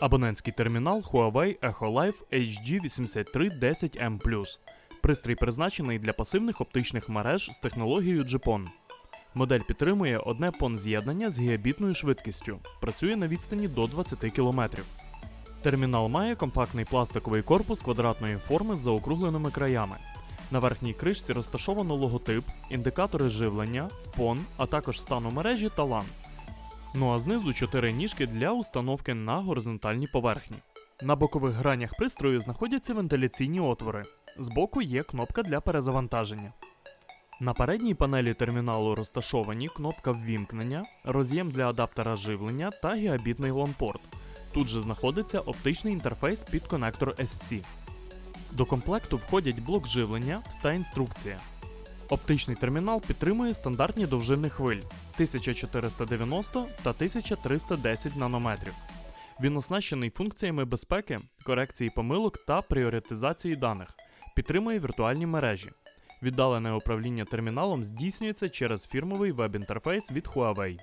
Абонентський термінал Huawei Echo Life HG8310M+. Пристрій призначений для пасивних оптичних мереж з технологією GPON. Модель підтримує одне PON з'єднання з гігабітною швидкістю. Працює на відстані до 20 км. Термінал має компактний пластиковий корпус квадратної форми з заокругленими краями. На верхній кришці розташовано логотип, індикатори живлення, PON, а також стану мережі та LAN. Ну а знизу чотири ніжки для установки на горизонтальній поверхні. На бокових гранях пристрою знаходяться вентиляційні отвори. Збоку є кнопка для перезавантаження. На передній панелі терміналу розташовані кнопка ввімкнення, роз'єм для адаптера живлення та гігабітний LAN-порт. Тут же знаходиться оптичний інтерфейс під конектор SC. До комплекту входять блок живлення та інструкція. Оптичний термінал підтримує стандартні довжини хвиль 1490 та 1310 нанометрів. Він оснащений функціями безпеки, корекції помилок та пріоритизації даних, підтримує віртуальні мережі. Віддалене управління терміналом здійснюється через фірмовий веб-інтерфейс від Huawei.